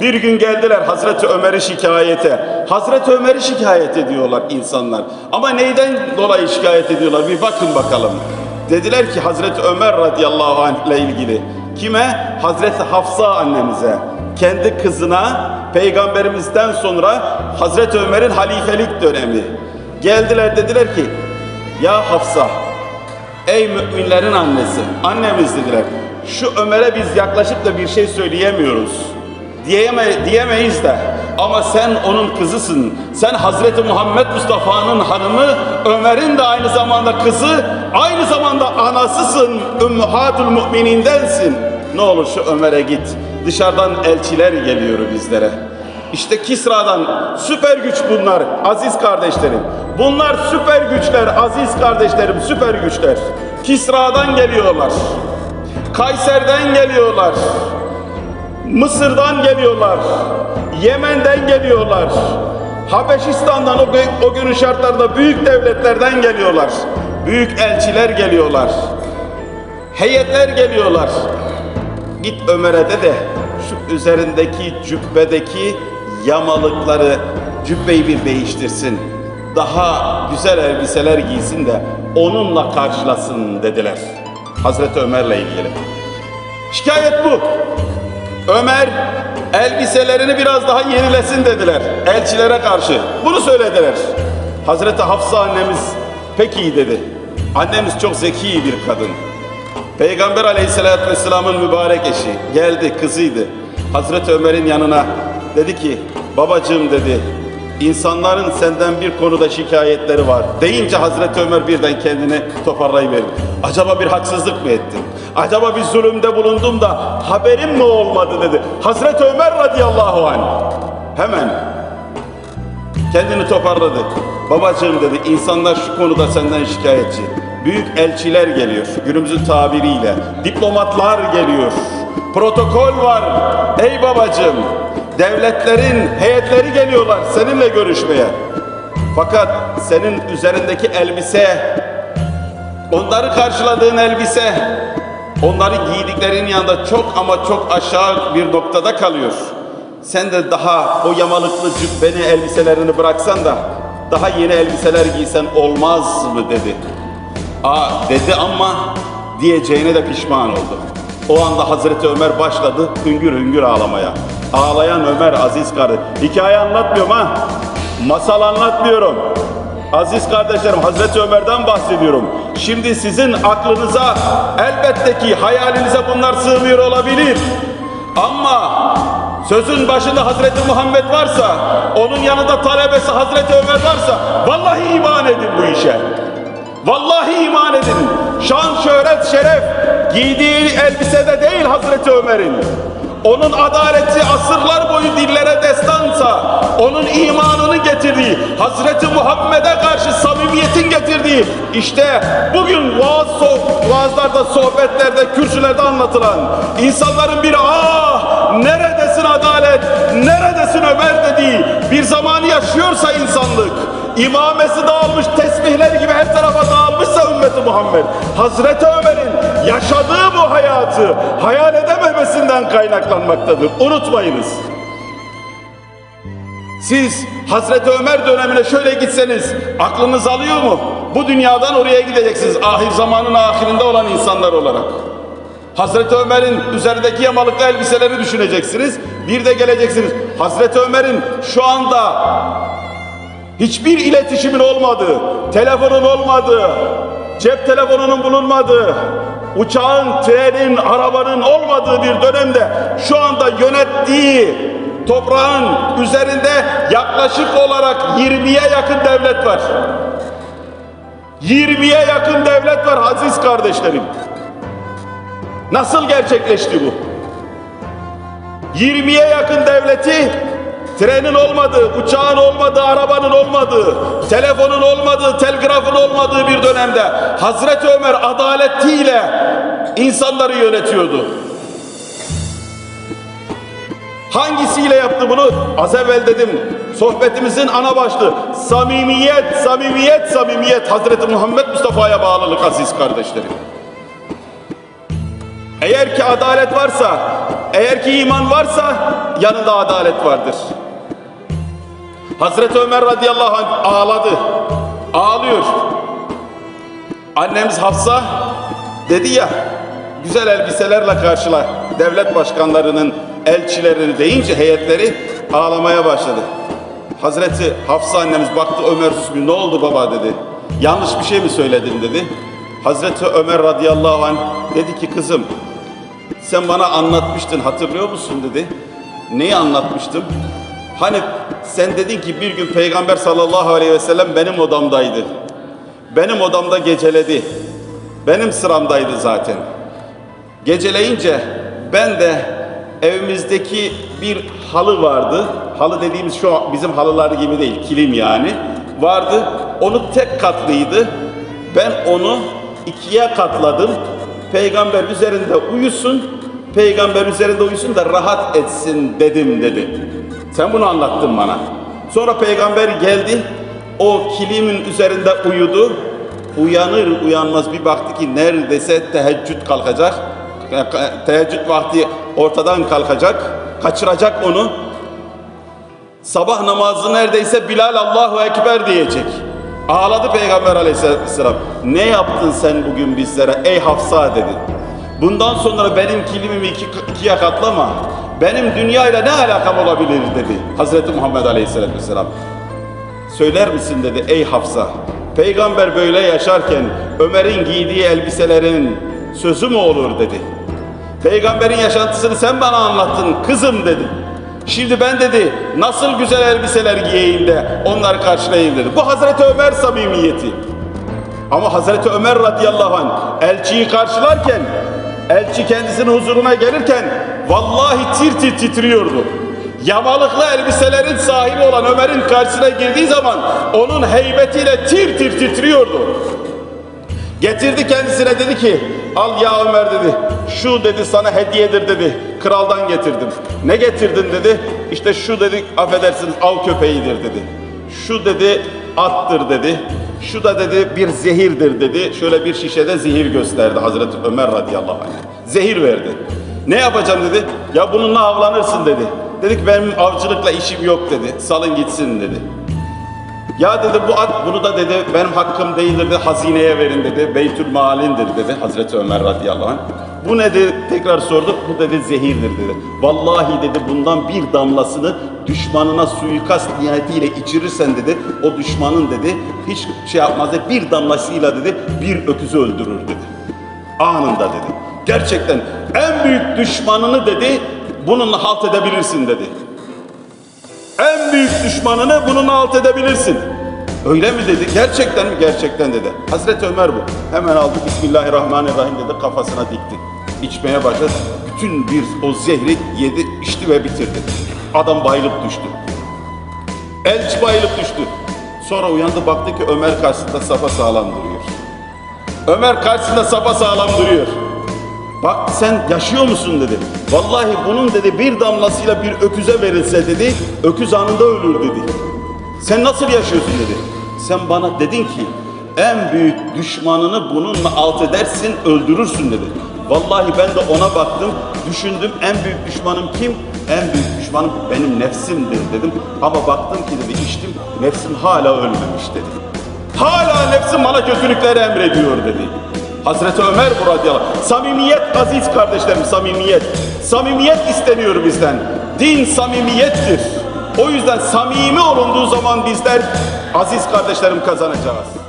Bir gün geldiler Hazreti Ömer'i şikayete. Hazreti Ömer'i şikayet ediyorlar insanlar. Ama neyden dolayı şikayet ediyorlar? Bir bakın bakalım. Dediler ki Hazreti Ömer radıyallahu anh ile ilgili. Kime? Hazreti Hafsa annemize. Kendi kızına peygamberimizden sonra Hazreti Ömer'in halifelik dönemi. Geldiler dediler ki ya Hafsa ey müminlerin annesi annemiz dediler. Şu Ömer'e biz yaklaşıp da bir şey söyleyemiyoruz diyeme, diyemeyiz de ama sen onun kızısın. Sen Hazreti Muhammed Mustafa'nın hanımı, Ömer'in de aynı zamanda kızı, aynı zamanda anasısın. Ümmühatul müminindensin. Ne olur şu Ömer'e git. Dışarıdan elçiler geliyor bizlere. İşte Kisra'dan süper güç bunlar aziz kardeşlerim. Bunlar süper güçler aziz kardeşlerim süper güçler. Kisra'dan geliyorlar. Kayser'den geliyorlar. Mısır'dan geliyorlar. Yemen'den geliyorlar. Habeşistan'dan o, o günün şartlarında büyük devletlerden geliyorlar. Büyük elçiler geliyorlar. Heyetler geliyorlar. Git Ömer'e de de şu üzerindeki cübbedeki yamalıkları cübbeyi bir değiştirsin. Daha güzel elbiseler giysin de onunla karşılasın dediler. Hazreti Ömer'le ilgili. Şikayet bu. Ömer elbiselerini biraz daha yenilesin dediler elçilere karşı. Bunu söylediler. Hazreti Hafsa annemiz pek iyi dedi. Annemiz çok zeki bir kadın. Peygamber aleyhissalatü vesselamın mübarek eşi geldi kızıydı. Hazreti Ömer'in yanına dedi ki babacığım dedi insanların senden bir konuda şikayetleri var. Deyince Hazreti Ömer birden kendini toparlayıverir. Acaba bir haksızlık mı ettim? Acaba bir zulümde bulundum da haberim mi olmadı dedi. Hazreti Ömer radıyallahu anh. Hemen kendini toparladı. Babacığım dedi insanlar şu konuda senden şikayetçi. Büyük elçiler geliyor günümüzün tabiriyle. Diplomatlar geliyor. Protokol var. Ey babacığım devletlerin heyetleri geliyorlar seninle görüşmeye. Fakat senin üzerindeki elbise onları karşıladığın elbise onları giydiklerinin yanında çok ama çok aşağı bir noktada kalıyor. Sen de daha o yamalıklı cübbeni elbiselerini bıraksan da daha yeni elbiseler giysen olmaz mı dedi. Aa dedi ama diyeceğine de pişman oldu. O anda Hazreti Ömer başladı hüngür hüngür ağlamaya. Ağlayan Ömer aziz kardeş. Hikaye anlatmıyorum ha. Masal anlatmıyorum. Aziz kardeşlerim Hazreti Ömer'den bahsediyorum. Şimdi sizin aklınıza elbette ki hayalinize bunlar sığmıyor olabilir. Ama sözün başında Hazreti Muhammed varsa, onun yanında talebesi Hazreti Ömer varsa vallahi iman edin bu işe. Vallahi iman edin. Şan, şöhret, şeref giydiği elbisede değil Hazreti Ömer'in. Onun adaleti asırlar boyu dillere destansa, onun imanını getirdiği, Hazreti Muhammed'e karşı samimiyetin getirdiği, işte bugün vaaz, so- vaazlarda, sohbetlerde, kürsülerde anlatılan, insanların bir ah neredesin adalet, neredesin Ömer? dediği bir zamanı yaşıyorsa insanlık, imamesi dağılmış, tesbihler gibi her tarafa dağılmışsa ümmeti Muhammed, Hazreti Ömer'in yaşadığı bu hayatı hayal edememesinden kaynaklanmaktadır. Unutmayınız. Siz Hazreti Ömer dönemine şöyle gitseniz aklınız alıyor mu? Bu dünyadan oraya gideceksiniz ahir zamanın ahirinde olan insanlar olarak. Hazreti Ömer'in üzerindeki yamalıklı elbiseleri düşüneceksiniz. Bir de geleceksiniz. Hazreti Ömer'in şu anda hiçbir iletişimin olmadığı, telefonun olmadığı, cep telefonunun bulunmadığı, uçağın, trenin, arabanın olmadığı bir dönemde şu anda yönettiği toprağın üzerinde yaklaşık olarak 20'ye yakın devlet var. 20'ye yakın devlet var aziz kardeşlerim. Nasıl gerçekleşti bu? 20'ye yakın devleti trenin olmadığı, uçağın olmadığı, arabanın olmadığı, telefonun olmadığı, telgrafın olmadığı bir dönemde Hazreti Ömer adaletiyle insanları yönetiyordu. Hangisiyle yaptı bunu? Az evvel dedim. Sohbetimizin ana başlığı samimiyet, samimiyet, samimiyet. Hazreti Muhammed Mustafa'ya bağlılık aziz kardeşlerim. Eğer ki adalet varsa, Eğer ki iman varsa yanında adalet vardır. Hazreti Ömer radıyallahu anh ağladı. Ağlıyor. Annemiz Hafsa dedi ya güzel elbiselerle karşıla devlet başkanlarının elçilerini deyince heyetleri ağlamaya başladı. Hazreti Hafsa annemiz baktı Ömer susmuyor. Ne oldu baba dedi. Yanlış bir şey mi söyledin dedi. Hazreti Ömer radıyallahu anh dedi ki kızım sen bana anlatmıştın hatırlıyor musun dedi. Neyi anlatmıştım? Hani sen dedin ki bir gün Peygamber sallallahu aleyhi ve sellem benim odamdaydı. Benim odamda geceledi. Benim sıramdaydı zaten. Geceleyince ben de evimizdeki bir halı vardı. Halı dediğimiz şu bizim halılar gibi değil, kilim yani. Vardı. Onu tek katlıydı. Ben onu ikiye katladım. Peygamber üzerinde uyusun. Peygamber üzerinde uyusun da rahat etsin dedim dedi. Sen bunu anlattın bana. Sonra peygamber geldi. O kilimin üzerinde uyudu. Uyanır uyanmaz bir baktı ki neredeyse teheccüd kalkacak. Teheccüd vakti ortadan kalkacak. Kaçıracak onu. Sabah namazı neredeyse Bilal Allahu Ekber diyecek. Ağladı Peygamber aleyhisselam. Ne yaptın sen bugün bizlere ey Hafsa dedi. Bundan sonra benim kilimimi iki, ikiye katlama. Benim dünyayla ne alakam olabilir dedi. Hazreti Muhammed aleyhisselatü vesselam. Söyler misin dedi ey Hafsa. Peygamber böyle yaşarken Ömer'in giydiği elbiselerin sözü mü olur dedi. Peygamberin yaşantısını sen bana anlattın kızım dedi. Şimdi ben dedi nasıl güzel elbiseler giyeyim de onları karşılayayım dedi. Bu Hazreti Ömer samimiyeti. Ama Hazreti Ömer radıyallahu anh elçiyi karşılarken elçi kendisinin huzuruna gelirken vallahi tir tir titriyordu. Yamalıklı elbiselerin sahibi olan Ömer'in karşısına girdiği zaman onun heybetiyle tir tir titriyordu. Getirdi kendisine dedi ki al ya Ömer dedi şu dedi sana hediyedir dedi kraldan getirdim. Ne getirdin dedi işte şu dedi affedersiniz av köpeğidir dedi. Şu dedi attır dedi. Şu da dedi bir zehirdir dedi. Şöyle bir şişede zehir gösterdi Hazreti Ömer radıyallahu anh. Zehir verdi. Ne yapacağım dedi. Ya bununla avlanırsın dedi. Dedik benim avcılıkla işim yok dedi. Salın gitsin dedi. Ya dedi bu at bunu da dedi benim hakkım değildir dedi hazineye verin dedi. Beytül malindir dedi Hazreti Ömer radıyallahu anh. Bu ne dedi tekrar sorduk bu dedi zehirdir dedi. Vallahi dedi bundan bir damlasını düşmanına suikast niyetiyle içirirsen dedi o düşmanın dedi hiç şey yapmaz dedi bir damlasıyla dedi bir öküzü öldürür dedi. Anında dedi. Gerçekten en büyük düşmanını dedi bununla halt edebilirsin dedi. En büyük düşmanını bunun alt edebilirsin. Öyle mi dedi? Gerçekten mi? Gerçekten dedi. Hazreti Ömer bu. Hemen aldı Bismillahirrahmanirrahim dedi kafasına dikti. İçmeye başladı. Bütün bir o zehri yedi, içti ve bitirdi. Adam bayılıp düştü. Elçi bayılıp düştü. Sonra uyandı baktı ki Ömer karşısında safa sağlam duruyor. Ömer karşısında safa sağlam duruyor. Bak sen yaşıyor musun dedi. Vallahi bunun dedi bir damlasıyla bir öküze verilse dedi, öküz anında ölür dedi. Sen nasıl yaşıyorsun dedi. Sen bana dedin ki en büyük düşmanını bununla alt edersin, öldürürsün dedi. Vallahi ben de ona baktım, düşündüm en büyük düşmanım kim? En büyük düşmanım benim nefsimdir dedim. Ama baktım ki dedi içtim, nefsim hala ölmemiş dedi. Hala nefsim bana kötülükleri emrediyor dedi. Hazreti Ömer bu radıyallahu anh. Samimiyet aziz kardeşlerim samimiyet. Samimiyet isteniyor bizden. Din samimiyettir. O yüzden samimi olunduğu zaman bizler aziz kardeşlerim kazanacağız.